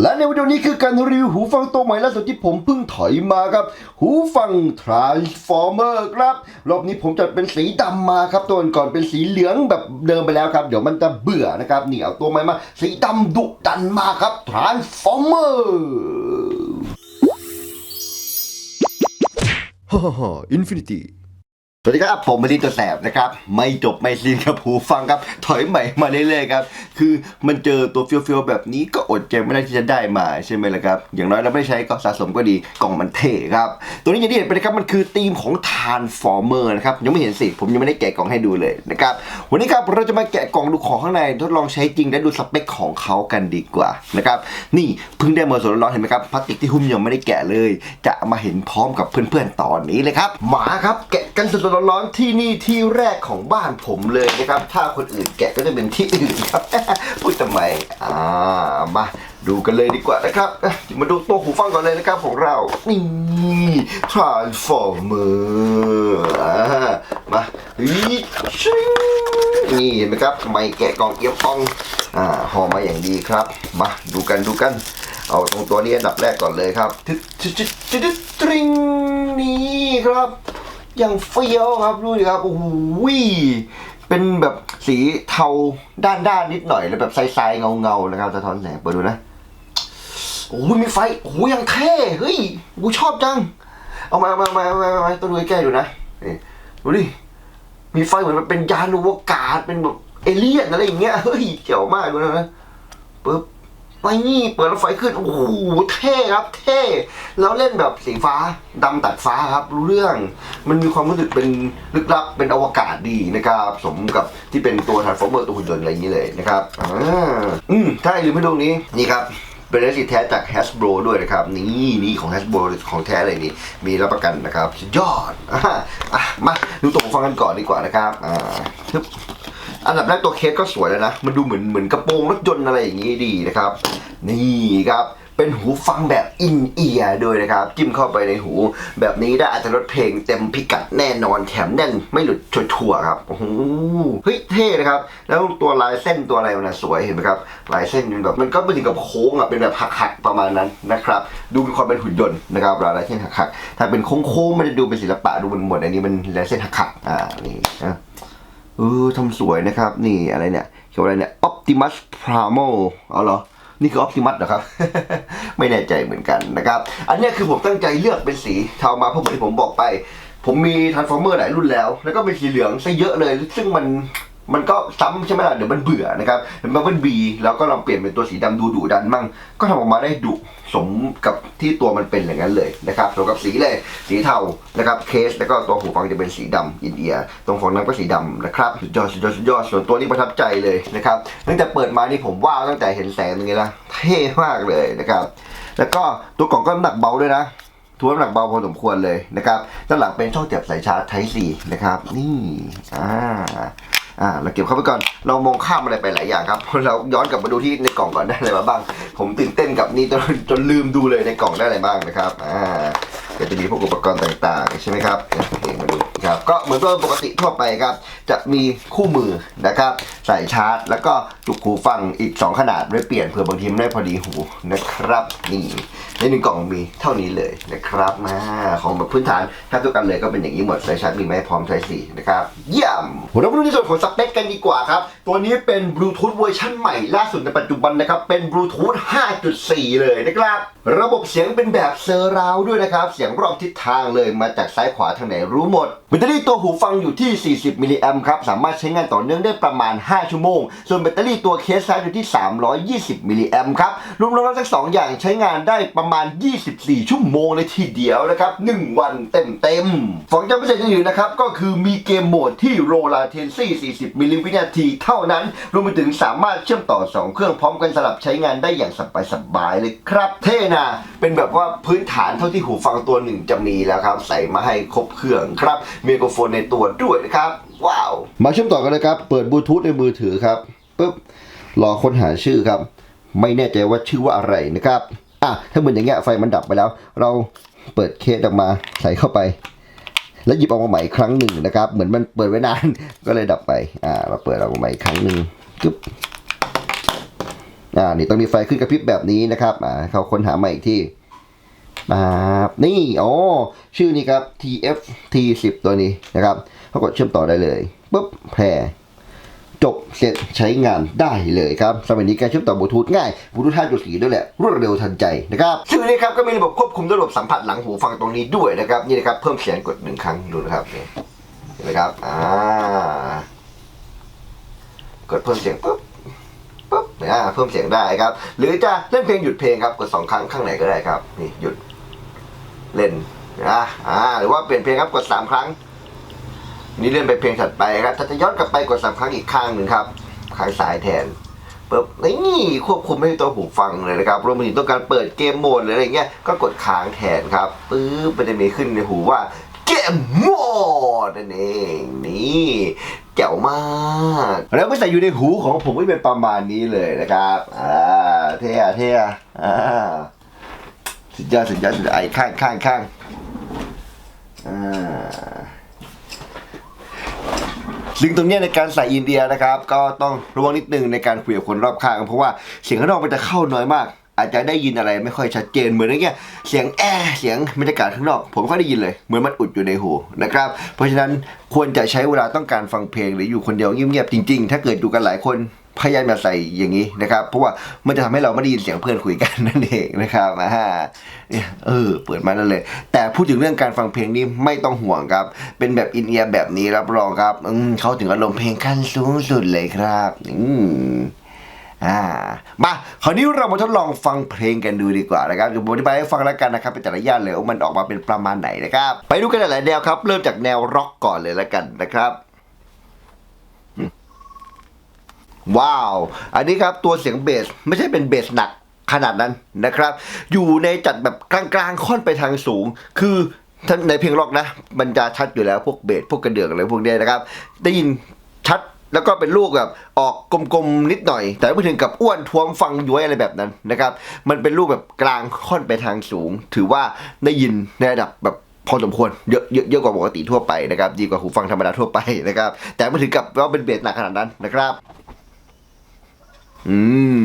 และในวิดีโอนี้คือการรีวิวหูฟังตัวใหม่ล่าสุดที่ผมเพิ่งถอยมาครับ หูฟัง Transformer ครับ รอบนี้ผมจัดเป็นสีดำมาครับ ตัวก่อนเป็นสีเหลืองแบบเดิมไปแล้วครับ เดี๋ยวมันจะเบื่อนะครับนี่เอาตัวใหม่มา สีดำดุดันมาครับ Transformer ฮ่าฮ่าฮ่า Infinity สวัสดีครับ ผมมารีตัวแสบนะครับ ไม่จบไม่สิ้นครับหูฟังครับ ถอยใหม่มาเรื่อยๆครับ คือมันเจอตัวเฟี้ยวๆแบบนี้ก็อดใจไม่ได้ที่จะได้มาใช่ไหมล่ะครับ อย่างน้อยเราไม่ใช้ก็สะสมก็ดีกล่องมันเท่ครับ ตัวนี้อย่างที่เห็นไปนะครับมันคือธีมของ Transformer นะครับ ยังไม่เห็นสิ ผมยังไม่ได้แกะกล่องให้ดูเลยนะครับ วันนี้ครับเราจะมาแกะกล่องดูของข้างในทดลองใช้จริงและดูสเปคของเขากันดีกว่านะครับนี่เพิ่งได้มาสดร้อนเห็นไหมครับพลาสติกที่หุ้มยังไม่ได้แกะเลย จะมาเห็นพร้อมกับเพื่อนๆตอนนี้เลยครับหมาครับแกะ กันสดๆร้อนๆที่นี่ที่แรกของบ้านผมเลยนะครับ ถ้าคนอื่นแกะก็จะเป็นที่อื่นครับ พูดทำไมอ่ามาดูกันเลยดีกว่านะครับ มาดูตัวหูฟังก่อนเลยนะครับของเรา นี่ Transformer อ่ามาอีชิงนี่เห็นไหมครับไม่แกะกล่องเกี๊ยวกล่องอ่าห่อมาอย่างดีครับ มาดูกันดูกัน เอาตรงตัวนี้อันดับแรกก่อนเลยครับทึดทึดทึดทึดทึดตริงนี่ครับ อย่างเฟี้ยวครับดูดิครับโอ้โหเป็นแบบสีเทาด้านด้านนิดหน่อยแล้วแบบใสๆเงาเงาๆนะครับสะท้อนแสงเปิดดูนะโอ้โหมีไฟโอ้โหยังเท่เฮ้ยกูชอบจัง เอามามามามามามาต้องดูใกล้ๆดูนะนี่ดูดิมีไฟเหมือนมันเป็นยานอวกาศเป็นแบบเอเลี่ยนอะไรอย่างเงี้ยเฮ้ยเจ๋วมากดูนะปึ๊บ นี่เปิดรถไฟขึ้น โอ้โห เท่ครับ เท่ แล้วเล่นแบบสีฟ้าดำตัดฟ้าครับ รู้เรื่อง มันมีความรู้สึกเป็นลึกลับ เป็นอวกาศดีนะครับ สมกับที่เป็นตัวทาร์ฟอร์เมอร์ตัวหุ่นยนต์อะไรอย่างนี้เลยนะครับ อ่า อืมถ้าลืมไม่ดูนี้ นี่ครับเป็นเลสิแท้จาก Hasbro ด้วยนะครับ นี่นี่ของ Hasbro ของแท้เลยนี่ มีรับประกันนะครับ ยอด อะมาดูตัวฟังกันก่อนดีกว่านะครับ อ่าทึบ อันดับแรกตัวเคสก็สวยแล้วนะ มันดูเหมือนเหมือนกระโปรงรถยนต์อะไรอย่างนี้ดีนะครับ นี่ครับเป็นหูฟังแบบอินเอียร์ด้วยนะครับ จิ้มเข้าไปในหู แบบนี้ได้อัตรสเพลงเต็มพิกัดแน่นอนแถมแน่นไม่หลุดชัวร์ครับโอ้โหเฮ้ยเท่นะครับ แล้วตัวลายเส้นตัวอะไรมันสวยเห็นไหมครับ ลายเส้นมันแบบมันก็ไม่ถึงกับโค้งอะเป็นแบบหักๆประมาณนั้นนะครับ ดูมีความเป็นหุ่นยนต์นะครับลายเส้นหักๆถ้าเป็นโค้งๆมันจะดูเป็นศิลปะดูมันหมดอันนี้มันลายเส้นหักๆอ่านี่นะ เออทำสวยนะครับ นี่อะไรเนี่ยเขียนอะไรเนี่ย Optimus Primo เอาเหรอ นี่คือ Optimus เหรอครับ ไม่แน่ใจเหมือนกันนะครับ อันนี้คือผมตั้งใจเลือกเป็นสีเทามาเพราะเหมือนที่ผมบอกไป ผมมี Transformer หลายรุ่นแล้ว แล้วก็เป็นสีเหลืองซะเยอะเลย ซึ่งมันมันก็ซ้ำใช่ไหมล่ะเดี๋ยวมันเบื่อนะครับมันเป็นบีแล้วก็ลองเปลี่ยนเป็นตัวสีดำดูดุดันมั่งก็ทำออกมาได้ดุ สมกับที่ตัวมันเป็นอย่างนั้นเลยนะครับสมกับสีเลยสีเทานะครับเคสแล้วก็ตัวหูฟังจะเป็นสีดำอินเดียตรงฝั่งนั้นก็สีดำนะครับสุดยอดสุดยอดสุดยอดส่วนตัวนี้ประทับใจเลยนะครับตั้งแต่เปิดมานี่ผมว้าวตั้งแต่เห็นแสงตรงนี้ละเท่มากเลยนะครับแล้วก็ตัวกล่องก็น้ำหนักเบาด้วยนะถือว่าน้ำหนักเบาพอสมควรเลยนะครับ ด้านหลังเป็นช่องเสียบสายชาร์จ Type C นะครับ นี่ อ่า อ่าเราเก็บเข้าไปก่อนเรามองข้ามอะไรไปหลายอย่างครับเราย้อนกลับมาดูที่ในกล่องก่อนได้อะไรมาบ้าง ผมตื่นเต้นกับนี่จนจนลืมดูเลยในกล่องได้อะไรบ้างนะครับอ่าก็จะมีพวกอุปกรณ์ต่างๆใช่ไหมครับมาดู ครับก็เหมือนตัวปกติทั่วไปครับ จะมีคู่มือนะครับ ใส่ชาร์จ แล้วก็จุกหูฟังอีก 2 ขนาดไว้เปลี่ยนเผื่อบางทีไม่ได้พอดีหูนะครับนี่ในหนึ่งกล่องมีเท่านี้เลยนะครับมาของแบบพื้นฐานแทบทุกกันเลยก็เป็นอย่างนี้หมดสายชาร์จมีไหมพร้อมใช้สีนะครับ เยี่ยมเรามาดูในส่วนของสเปคกันดีกว่าครับ ตัวนี้เป็นบลูทูธเวอร์ชันใหม่ล่าสุดในปัจจุบันนะครับ เป็นบลูทูธ5.4 เลยนะครับ ระบบเสียงเป็นแบบเซอร์ราวด้วยนะครับ เสียงรอบทิศทางเลยมาจากซ้ายขวาทางไหนรู้หมดแบตเตอรี่ตัวหูฟังอยู่ที่ 40 มิลลิแอมครับ สามารถใช้งานต่อเนื่องได้ประมาณ 5 ชั่วโมง ส่วนแบตเตอรี่ตัวเคสไซส์อยู่ที่ 320 มิลลิแอมครับ รวมๆแล้วทั้งสองอย่างใช้งานได้ประมาณ 24 ชั่วโมงเลยทีเดียวนะครับ 1 วันเต็มๆของจำพิเศษอื่นๆนะครับ ก็คือมีเกมโหมดที่ Low Latency 40 มิลลิวินาทีเท่านั้น รวมไปถึงสามารถเชื่อมต่อ 2 เครื่องพร้อมกันสลับใช้งานได้อย่างสบายๆเลยครับ เท่นะ เป็นแบบว่าพื้นฐานเท่าที่หูฟังตัวหนึ่งจะมีแล้วครับ ใส่มาให้ครบเครื่องครับไมโครโฟนในตัวด้วยนะครับ ว้าว มาเชื่อมต่อกันเลยครับ เปิดบลูทูธในมือถือครับปุ๊บรอค้นหาชื่อครับ ไม่แน่ใจว่าชื่อว่าอะไรนะครับอะถ้าเหมือนอย่างเงี้ยไฟมันดับไปแล้ว เราเปิดเคสออกมาใส่เข้าไป แล้วหยิบออกมาใหม่ครั้งหนึ่งนะครับ เหมือนมันเปิดไว้นาน ก็เลยดับไปอ่าเราเปิดออกมาใหม่ครั้งหนึ่งจึ๊บอ่านี่ต้องมีไฟขึ้นกระพริบแบบนี้นะครับอ่าเขาค้นหามาอีกที่ ปั๊บนี่อ๋อชื่อนี้ครับ TFT 10 ตัวนี้นะครับเขากดเชื่อมต่อได้เลยปุ๊บแพรจบเสร็จใช้งานได้เลยครับสมัยนี้การเชื่อมต่อบลูทูธง่ายบลูทูธ5.4ด้วยแหละรวดเร็วทันใจนะครับซึ่งอันนี้ครับก็มีระบบควบคุมระบบสัมผัสหลังหูฟังตรงนี้ด้วยนะครับนี่นะครับเพิ่มเสียงกดหนึ่งครั้งดูนะครับนี่เห็นไหมครับอ่ากดเพิ่มเสียงปุ๊บปุ๊บอ่าเพิ่มเสียงได้ครับ หรือจะเล่นเพลงหยุดเพลงครับกดสองครั้งข้างไหนก็ได้ครับนี่หยุด เล่นนะอ่าหรือว่าเปลี่ยนเพลงครับกดสามครั้ง นี่เลื่อนไปเพลงถัดไปครับถ้าจะย้อนกลับไปกดสามครั้งอีกข้างหนึ่งครับข้างซ้ายแทนปึ๊บนี่ควบคุมให้ตัวหูฟังเลยนะครับรวมไปถึงต้องการเปิดเกมโหมดหรืออะไรเงี้ยก็กดค้างแทนครับปึ๊บมันจะมีขึ้นในหูว่าเกมโหมดนั่นเองนี่เจ๋วมากแล้วไม่ใส่อยู่ในหูของผมก็เป็นประมาณนี้เลยนะครับอ่าเท่อะเท่อะอ่า สุดยอดสุดยอดสุดไอ้ข้างข้างข้างซึ่งตรงนี้ในการใส่อินเดียนะครับ ก็ต้องระวังนิดนึงในการคุยกับคนรอบข้างเพราะว่าเสียงข้างนอกมันจะเข้าน้อยมาก อาจจะได้ยินอะไรไม่ค่อยชัดเจนเหมือนอย่างเงี้ยเสียงแอเสียงบรรยากาศข้างนอก ผมไม่ค่อยได้ยินเลย เหมือนมันอุดอยู่ในหูนะครับ เพราะฉะนั้นควรจะใช้เวลาต้องการฟังเพลงหรืออยู่คนเดียวเงียบๆจริง ๆ ถ้าเกิดอยู่กันหลายคน พยายามอย่าใส่อย่างนี้นะครับ เพราะว่ามันจะทำให้เราไม่ได้ยินเสียงเพื่อนคุยกันนั่นเองนะครับอ่าเนี่ยเออ เปิดมานั่นเลย แต่พูดถึงเรื่องการฟังเพลงนี่ไม่ต้องห่วงครับ เป็นแบบอินเอียร์แบบนี้รับรองครับเขาถึงอารมณ์เพลงขั้นสูงสุดเลยครับอืมอ่ามาคราวนี้เรามาทดลองฟังเพลงกันดูดีกว่านะครับเดี๋ยวผมอธิบายให้ฟังแล้วกันนะครับเป็นแต่ละย่านเลยว่ามันออกมาเป็นประมาณไหนนะครับ ไปดูกันหลายๆแนวครับ เริ่มจากแนวร็อกก่อนเลยแล้วกันนะครับ ว้าว อันนี้ครับตัวเสียงเบสไม่ใช่เป็นเบสหนักขนาดนั้นนะครับ อยู่ในจัดแบบกลางๆ ค่อนไปทางสูง คือในเพลงร็อกนะ มันจะชัดอยู่แล้วพวกเบสพวกกระเดื่องอะไรพวกนี้นะครับ ได้ยินชัดแล้วก็เป็นลูกแบบออกกลมๆนิดหน่อย แต่ไม่ถึงกับอ้วนท้วมฟังย้วยอะไรแบบนั้นนะครับ มันเป็นลูกแบบกลางค่อนไปทางสูง ถือว่าได้ยินในระดับแบบพอสมควรเยอะเยอะเยอะกว่าปกติทั่วไปนะครับดีกว่าหูฟังธรรมดาทั่วไปนะครับ แต่ไม่ถึงกับว่าเป็นเบสหนักขนาดนั้นนะครับ อืม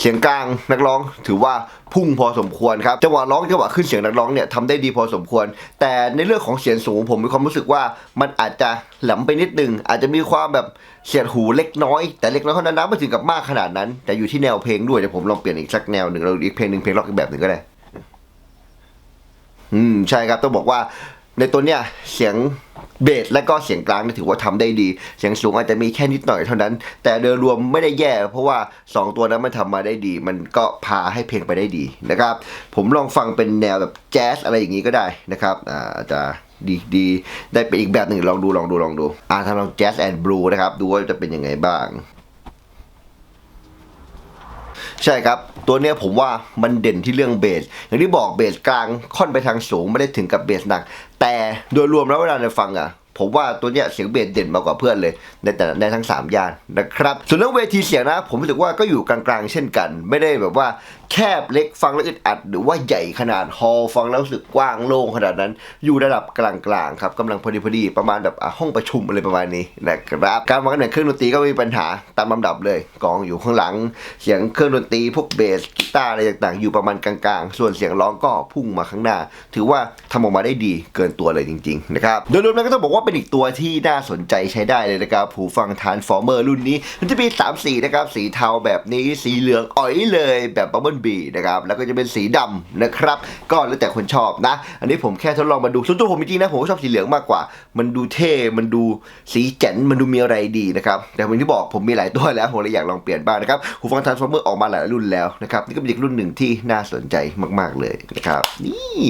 เสียงกลางนักร้องถือว่าพุ่งพอสมควรครับจังหวะร้องจังหวะขึ้นเสียงนักร้องเนี่ยทำได้ดีพอสมควร แต่ในเรื่องของเสียงสูงผมมีความรู้สึกว่ามันอาจจะแหลมไปนิดนึง อาจจะมีความแบบเสียดหูเล็กน้อย แต่เล็กน้อยเท่านั้นนะไม่ถึงกับมากขนาดนั้น แต่อยู่ที่แนวเพลงด้วยเดี๋ยวผมลองเปลี่ยนอีกสักแนวหนึ่งเราอีกเพลงหนึ่งเพลงร็อกอีกแบบหนึ่งก็ได้ อืมใช่ครับต้องบอกว่า ในตัวเนี้ยเสียงเบสและก็เสียงกลางเนี่ยถือว่าทำได้ดี เสียงสูงอาจจะมีแค่นิดหน่อยเท่านั้น แต่โดยรวมไม่ได้แย่ เพราะว่า 2 ตัวนั้นมันทำมาได้ดี มันก็พาให้เพลงไปได้ดีนะครับ ผมลองฟังเป็นแนวแบบแจ๊สอะไรอย่างนี้ก็ได้นะครับอาจจะดีดีได้ไปอีกแบบหนึ่งลองดูลองดูลองดูอ่าทำลองแจ๊สแอนด์บลูนะครับดูว่าจะเป็นยังไงบ้างใช่ครับ ตัวเนี้ยผมว่ามันเด่นที่เรื่องเบส อย่างที่บอกเบสกลางค่อนไปทางสูงไม่ได้ถึงกับเบสหนัก แต่โดยรวมแล้วเวลาเราฟังอะ ผมว่าตัวเนี้ยเสียงเบสเด่นมากกว่าเพื่อนเลย ในแต่ในทั้ง 3 ย่านนะครับ ส่วนเรื่องเวทีเสียงนะ ผมรู้สึกว่าก็อยู่กลางๆ เช่นกัน ไม่ได้แบบว่าแคบเล็กฟังแล้วอึดอัด หรือว่าใหญ่ขนาดฮอลล์ฟังแล้วรู้สึกกว้างโล่งขนาดนั้น อยู่ระดับกลางๆครับกำลังพอดีพอดีประมาณแบบห้องประชุมอะไรประมาณนี้นะครับการวางตำแหน่งเครื่องดนตรีก็ไม่มีปัญหาตามลำดับเลยกองอยู่ข้างหลัง เสียงเครื่องดนตรีพวกเบสกีตาร์อะไรต่างๆ อยู่ประมาณกลางๆ ส่วนเสียงร้องก็พุ่งมาข้างหน้า ถือว่าทำออกมาได้ดีเกินตัวเลยจริงๆนะครับโดยรวมแล้วก็ต้องบอกว่าเป็นอีกตัวที่น่าสนใจใช้ได้เลยนะครับหูฟังทานฟอร์เมอร์รุ่นนี้ มันจะมี 3 สีนะครับ สีเทาแบบนี้สีเหลืองอ๋อยเลยแบบบับเบิลบีนะครับ แล้วก็จะเป็นสีดำนะครับ ก็แล้วแต่คนชอบนะ อันนี้ผมแค่ทดลองมาดูส่วนตัวผมจริงๆนะผมก็ชอบสีเหลืองมากกว่า มันดูเท่มันดูสีแจ๋นมันดูมีอะไรดีนะครับแต่เหมือนที่บอกผมมีหลายตัวแล้วผมเลยอยากลองเปลี่ยนบ้างนะครับหูฟังทานฟอร์เมอร์ออกมาหลายรุ่นแล้วนะครับนี่ก็เป็นอีกรุ่นหนึ่งที่น่าสนใจมาก ๆเลยนะครับนี่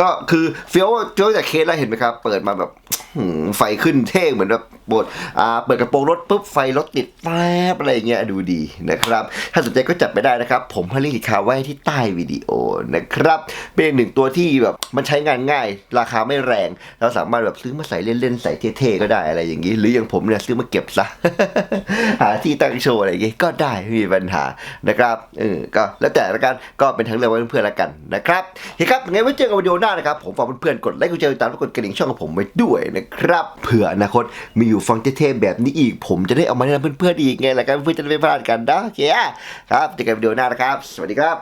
ก็คือเฟี้ยวเฟี้ยวจากเคสแล้วเห็นไหมครับเปิดมาแบบไฟขึ้นเท่เหมือนแบบบดอ่าเปิดกระโปรงรถปุ๊บไฟรถติดแฟบอะไรเงี้ยดูดีนะครับ ถ้าสนใจก็จับไปได้นะครับ ผมให้ลิงก์คาไว้ที่ใต้วิดีโอนะครับ เป็นหนึ่งตัวที่แบบมันใช้งานง่าย ราคาไม่แรง เราสามารถแบบซื้อมาใส่เล่นๆใส่เท่ๆก็ได้อะไรอย่างนี้ หรืออย่างผมเนี่ยซื้อมาเก็บซะ หาที่ตั้งโชว์อะไรอย่างงี้ก็ได้ไม่มีปัญหานะครับเออก็แล้วแต่ละกันก็เป็นทางเลือกไว้เพื่อนๆละกันนะครับโอเคครับยังไงไว้เจอกันวิดีโอหน้านะครับ ผมฝากเพื่อนๆกดไลค์กดแชร์ติดตามและกดกระดิ่งช่องของผมไว้ด้วยนะครับเผื่ออนาคตมีอยู่ฟังเท่ๆแบบนี้อีก ผมจะได้เอามาแนะนำเพื่อนๆอีกไงละกันเพื่อนๆจะได้ไม่พลาดกันนะโอเคครับเจอกันวิดีโอหน้านะครับ สวัสดีครับ